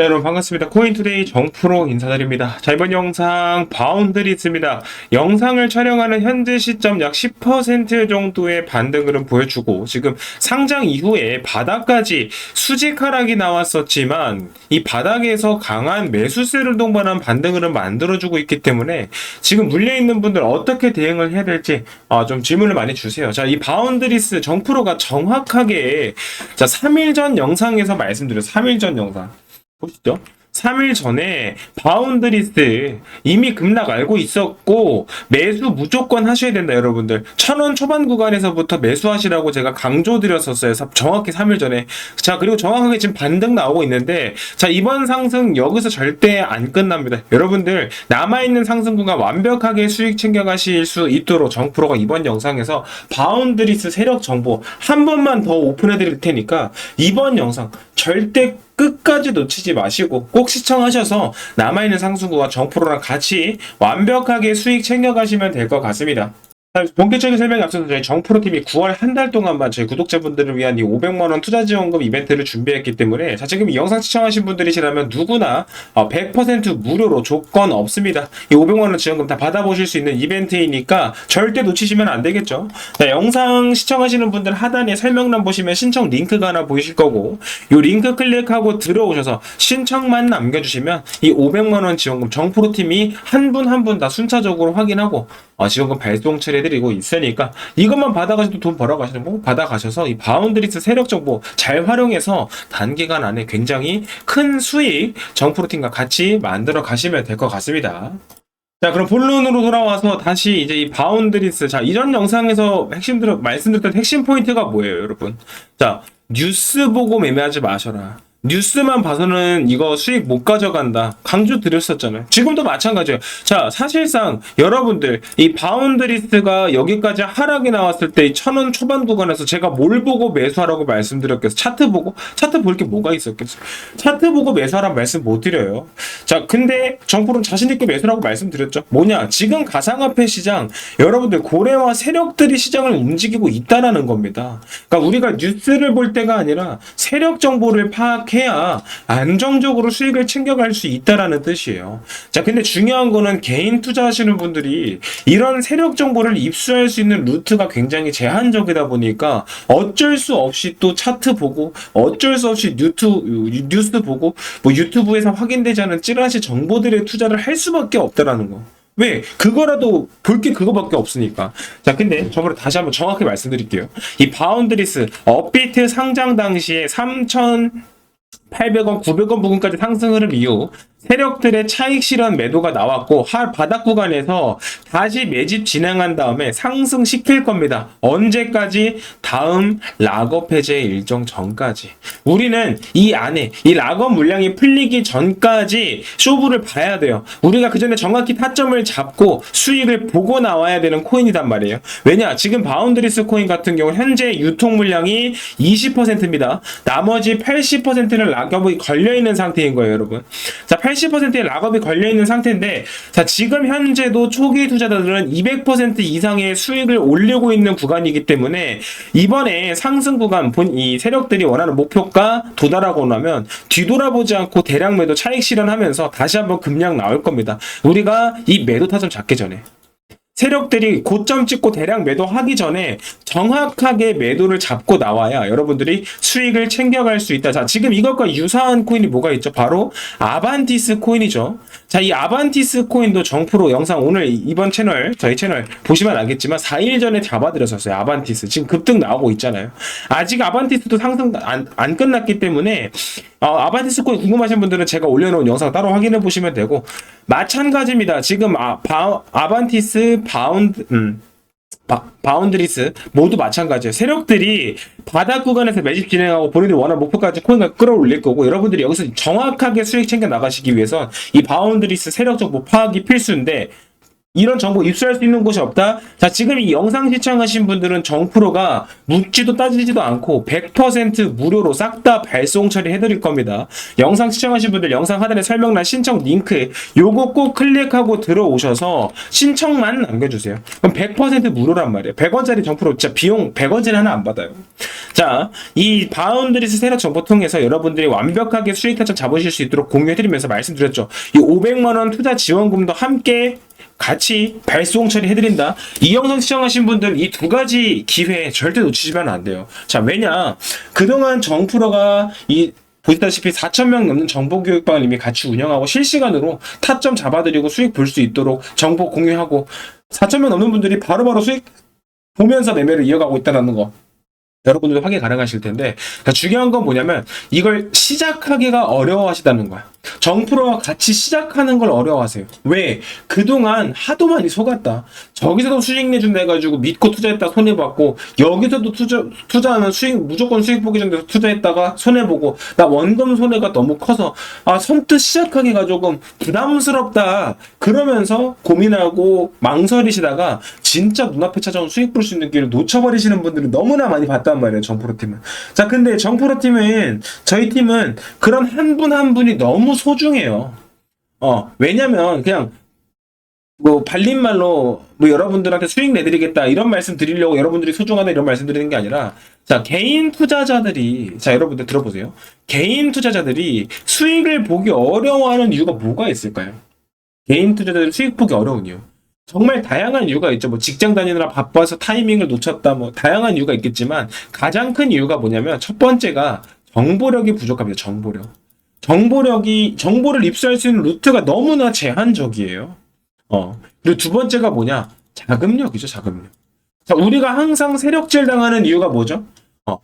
자 여러분 반갑습니다. 코인투데이 정프로 인사드립니다. 자 이번 영상 바운드리 있습니다. 영상을 촬영하는 현재 시점 약 10% 정도의 반등 흐름 보여주고 지금 상장 이후에 바닥까지 수직 하락이 나왔었지만 이 바닥에서 강한 매수세를 동반한 반등 흐름 만들어주고 있기 때문에 지금 물려있는 분들 어떻게 대응을 해야 될지 아, 좀 질문을 많이 주세요. 자 이 바운드리스 정프로가 정확하게 자 3일 전 영상에서 말씀드렸어요. 3일 전 영상. 보시죠. 3일 전에 바운드리스 이미 급락 알고 있었고 매수 무조건 하셔야 된다 여러분들. 천원 초반 구간에서부터 매수하시라고 제가 강조드렸었어요. 사- 정확히 3일 전에. 자 그리고 정확하게 지금 반등 나오고 있는데 자 이번 상승 여기서 절대 안 끝납니다. 여러분들 남아있는 상승 구간 완벽하게 수익 챙겨가실 수 있도록 정프로가 이번 영상에서 바운드리스 세력 정보 한 번만 더 오픈해 드릴 테니까 이번 영상 절대 끝까지 놓치지 마시고 꼭 시청하셔서 남아있는 상승구와 정프로랑 같이 완벽하게 수익 챙겨가시면 될 것 같습니다. 자, 본격적인 설명에 앞서서 저희 정프로팀이 9월 한 달 동안만 저희 구독자분들을 위한 이 500만원 투자지원금 이벤트를 준비했기 때문에 자 지금 이 영상 시청하신 분들이시라면 누구나 어, 100% 무료로 조건 없습니다. 이 500만원 지원금 다 받아보실 수 있는 이벤트이니까 절대 놓치시면 안 되겠죠. 자, 영상 시청하시는 분들 하단에 설명란 보시면 신청 링크가 하나 보이실 거고 이 링크 클릭하고 들어오셔서 신청만 남겨주시면 이 500만원 지원금 정프로팀이 한 분 한 분 다 순차적으로 확인하고 어, 지원금 발송 처리 해드리고 있으니까 이것만 받아가셔도 돈 벌어가시는 거 받아가셔서 이 바운드리스 세력 정보 잘 활용해서 단기간 안에 굉장히 큰 수익 정프로팀과 같이 만들어 가시면 될 것 같습니다. 자, 그럼 본론으로 돌아와서 다시 이제 이 바운드리스. 자, 이전 영상에서 핵심들, 말씀드렸던 핵심 포인트가 뭐예요, 여러분? 자, 뉴스 보고 매매하지 마셔라. 뉴스만 봐서는 이거 수익 못 가져간다. 강조 드렸었잖아요. 지금도 마찬가지예요. 자, 사실상 여러분들 이 바운드리스가 여기까지 하락이 나왔을 때 이 천 원 초반 구간에서 제가 뭘 보고 매수하라고 말씀드렸겠어? 차트 보고? 차트 볼 게 뭐가 있었겠어? 차트 보고 매수하라는 말씀 못 드려요. 자, 근데 정부는 자신 있게 매수라고 말씀드렸죠. 뭐냐? 지금 가상화폐 시장, 여러분들 고래와 세력들이 시장을 움직이고 있다라는 겁니다. 그러니까 우리가 뉴스를 볼 때가 아니라 세력 정보를 파악 해야 안정적으로 수익을 챙겨갈 수 있다라는 뜻이에요. 자, 근데 중요한 거는 개인 투자하시는 분들이 이런 세력 정보를 입수할 수 있는 루트가 굉장히 제한적이다 보니까 어쩔 수 없이 또 차트 보고 어쩔 수 없이 뉴트, 뉴스 보고 뭐 유튜브에서 확인되지 않은 찌라시 정보들의 투자를 할 수밖에 없다라는 거. 왜? 그거라도 볼 게 그거밖에 없으니까. 자, 근데 저번에 다시 한번 정확히 말씀드릴게요. 이 바운드리스 업비트 상장 당시에 3천 800원, 900원 부근까지 상승 흐름 이후 세력들의 차익 실현 매도가 나왔고 할 바닥 구간에서 다시 매집 진행한 다음에 상승시킬 겁니다. 언제까지? 다음 락업 해제 일정 전까지. 우리는 이 안에 이 락업 물량이 풀리기 전까지 쇼부를 봐야 돼요. 우리가 그 전에 정확히 타점을 잡고 수익을 보고 나와야 되는 코인이단 말이에요. 왜냐? 지금 바운드리스 코인 같은 경우 현재 유통 물량이 20%입니다. 나머지 80%는 락업이 걸려 있는 상태인 거예요, 여러분. 자, 80%의 락업이 걸려 있는 상태인데, 자, 지금 현재도 초기 투자자들은 200% 이상의 수익을 올리고 있는 구간이기 때문에 이번에 상승 구간 본 이 세력들이 원하는 목표가 도달하고 나면 뒤돌아보지 않고 대량 매도 차익 실현하면서 다시 한번 급량 나올 겁니다. 우리가 이 매도 타점 잡기 전에. 세력들이 고점 찍고 대량 매도하기 전에 정확하게 매도를 잡고 나와야 여러분들이 수익을 챙겨갈 수 있다. 자, 지금 이것과 유사한 코인이 뭐가 있죠? 바로 아반티스 코인이죠. 자, 이 아반티스 코인도 정프로 영상 오늘 이번 채널, 저희 채널 보시면 알겠지만 4일 전에 잡아드렸었어요. 아반티스. 지금 급등 나오고 있잖아요. 아직 아반티스도 상승 안, 안 끝났기 때문에 어, 아반티스 코인 궁금하신 분들은 제가 올려놓은 영상 따로 확인해 보시면 되고 마찬가지입니다. 지금 아, 바, 아반티스 바운드 음, 바, 바운드리스 모두 마찬가지예요. 세력들이 바닥 구간에서 매집 진행하고 본인들이 원하는 목표까지 코인을 끌어올릴 거고 여러분들이 여기서 정확하게 수익 챙겨 나가시기 위해선 이 바운드리스 세력 정보 파악이 필수인데 이런 정보 입수할 수 있는 곳이 없다? 자, 지금 이 영상 시청하신 분들은 정프로가 묻지도 따지지도 않고 100% 무료로 싹 다 발송 처리해드릴 겁니다. 영상 시청하신 분들 영상 하단에 설명란 신청 링크 요거 꼭 클릭하고 들어오셔서 신청만 남겨주세요. 그럼 100% 무료란 말이에요. 100원짜리 정프로 진짜 비용 100원짜리 하나 안 받아요. 자, 자, 이 바운드리스 세력 정보 통해서 여러분들이 완벽하게 수익 타점 잡으실 수 있도록 공유해드리면서 말씀드렸죠. 이 500만 원 투자 지원금도 함께 같이 발송 처리해드린다. 이 영상 시청하신 분들 이 두 가지 기회 절대 놓치시면 안 돼요. 자, 왜냐 그동안 정프로가 이 보시다시피 4,000명 넘는 정보교육방을 이미 같이 운영하고 실시간으로 타점 잡아드리고 수익 볼 수 있도록 정보 공유하고 4,000명 넘는 분들이 바로바로 수익 보면서 매매를 이어가고 있다는 거 여러분들도 확인 가능하실 텐데 자, 중요한 건 뭐냐면 이걸 시작하기가 어려워하시다는 거야. 정프로와 같이 시작하는 걸 어려워하세요. 왜? 그동안 하도 많이 속았다. 저기서도 수익 내준다 해가지고 믿고 투자했다 손해봤고 여기서도 투자, 투자하면 수익 무조건 수익 보기 전에 투자했다가 손해보고 나 원금 손해가 너무 커서 아 선뜻 시작하기가 조금 부담스럽다 그러면서 고민하고 망설이시다가 진짜 눈앞에 찾아온 수익 볼 수 있는 기회를 놓쳐버리시는 분들이 너무나 많이 봤단 말이에요 정프로 팀은 자 근데 정프로 팀은 저희 팀은 그런 한 분한 분이 너무 소중해요 어 왜냐면 그냥 뭐 발린 말로 뭐 여러분들한테 수익 내드리겠다 이런 말씀 드리려고 여러분들이 소중하다 이런 말씀 드리는 게 아니라 자 개인 투자자들이 자 여러분들 들어보세요 개인 투자자들이 수익을 보기 어려워하는 이유가 뭐가 있을까요? 개인 투자자들이 수익 보기 어려운 이유 정말 다양한 이유가 있죠. 뭐 직장 다니느라 바빠서 타이밍을 놓쳤다. 뭐 다양한 이유가 있겠지만 가장 큰 이유가 뭐냐면 첫 번째가 정보력이 부족합니다. 정보력. 정보력이 정보를 입수할 수 있는 루트가 너무나 제한적이에요. 어. 그리고 두 번째가 뭐냐? 자금력이죠, 자금력. 자, 우리가 항상 세력질 당하는 이유가 뭐죠? 어.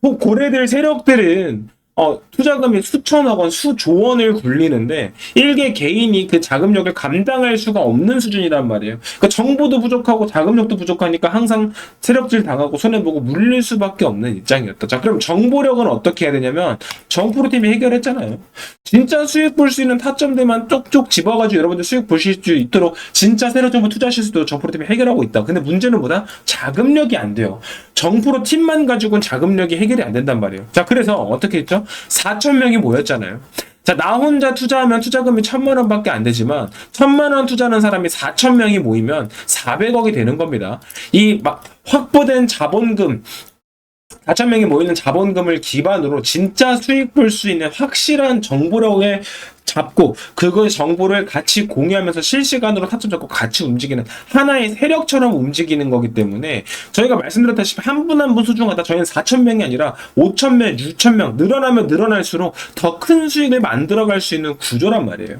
고- 고래들 세력들은 어, 투자금이 수천억 원, 수조 원을 굴리는데 일개 개인이 그 자금력을 감당할 수가 없는 수준이란 말이에요. 그러니까 정보도 부족하고 자금력도 부족하니까 항상 세력질 당하고 손해보고 물릴 수밖에 없는 입장이었다. 자, 그럼 정보력은 어떻게 해야 되냐면 정프로팀이 해결했잖아요. 진짜 수익 볼 수 있는 타점들만 쪽쪽 집어가지고 여러분들 수익 보실 수 있도록 진짜 세력 정보 투자하실 수 있도록 정프로팀이 해결하고 있다. 근데 문제는 뭐다? 자금력이 안 돼요. 정프로 팀만 가지고는 자금력이 해결이 안 된단 말이에요. 자, 그래서 어떻게 했죠? 4천 명이 모였잖아요. 자, 나 혼자 투자하면 투자금이 천만 원밖에 안 되지만 천만 원 투자하는 사람이 4천 명이 모이면 400억이 되는 겁니다. 이 막 확보된 자본금 4천 명이 모이는 자본금을 기반으로 진짜 수익 볼 수 있는 확실한 정보력을 잡고 그걸 정보를 같이 공유하면서 실시간으로 타점 잡고 같이 움직이는 하나의 세력처럼 움직이는 거기 때문에 저희가 말씀드렸다시피 한 분 한분 소중하다. 저희는 4천 명이 아니라 5천 명, 6천 명 늘어나면 늘어날수록 더 큰 수익을 만들어갈 수 있는 구조란 말이에요.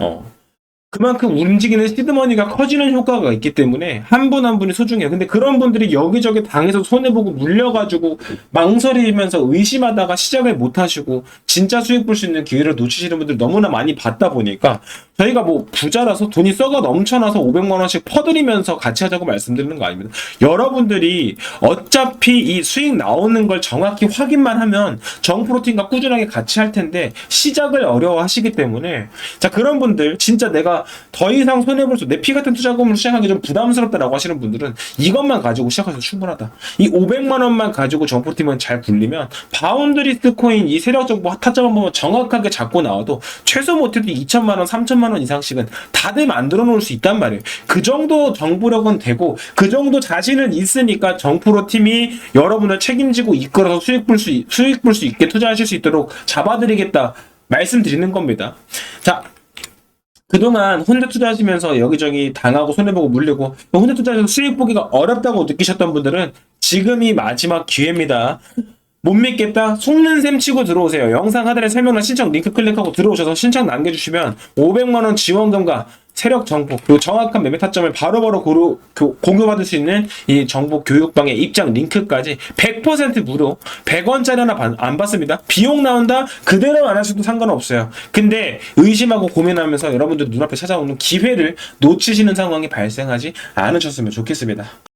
어. 그만큼 움직이는 시드머니가 커지는 효과가 있기 때문에 한분한 분이 소중해요. 근데 그런 분들이 여기저기 당해서 손해보고 물려가지고 망설이면서 의심하다가 시작을 못 하시고 진짜 수익 볼 수 있는 기회를 놓치시는 분들 너무나 많이 봤다 보니까 저희가 뭐 부자라서 돈이 썩어 넘쳐나서 500만 원씩 퍼드리면서 같이 하자고 말씀드리는 거 아닙니다. 여러분들이 어차피 이 수익 나오는 걸 정확히 확인만 하면 정프로틴과 꾸준하게 같이 할 텐데 시작을 어려워하시기 때문에 자 그런 분들 진짜 내가 더 이상 손해볼 수 내 피 같은 투자금으로 시작하기 좀 부담스럽다라고 하시는 분들은 이것만 가지고 시작하셔도 충분하다. 이 500만 원만 가지고 정프로팀은 잘 굴리면 바운드리스 코인 이 세력 정보 타점 한번 정확하게 잡고 나와도 최소 못해도 2천만 원, 3천만 원 이상씩은 다들 만들어 놓을 수 있단 말이에요. 그 정도 정보력은 되고 그 정도 자신은 있으니까 정프로 팀이 여러분을 책임지고 이끌어서 수익 볼 수 수익 볼 수 있게 투자하실 수 있도록 잡아드리겠다 말씀드리는 겁니다. 자. 그동안 혼자 투자하시면서 여기저기 당하고 손해보고 물리고 혼자 투자해서 수익 보기가 어렵다고 느끼셨던 분들은 지금이 마지막 기회입니다. 못 믿겠다? 속는 셈 치고 들어오세요. 영상 하단에 설명란 신청 링크 클릭하고 들어오셔서 신청 남겨주시면 500만원 지원금과 세력 정보 그리고 정확한 매매 타점을 바로바로 고루, 교- 공유받을 수 있는 이 정보 교육방의 입장 링크까지 100% 무료 100원짜리 하나 반- 안 받습니다. 비용 나온다? 그대로 안 하셔도 상관없어요. 근데 의심하고 고민하면서 여러분들 눈앞에 찾아오는 기회를 놓치시는 상황이 발생하지 않으셨으면 좋겠습니다.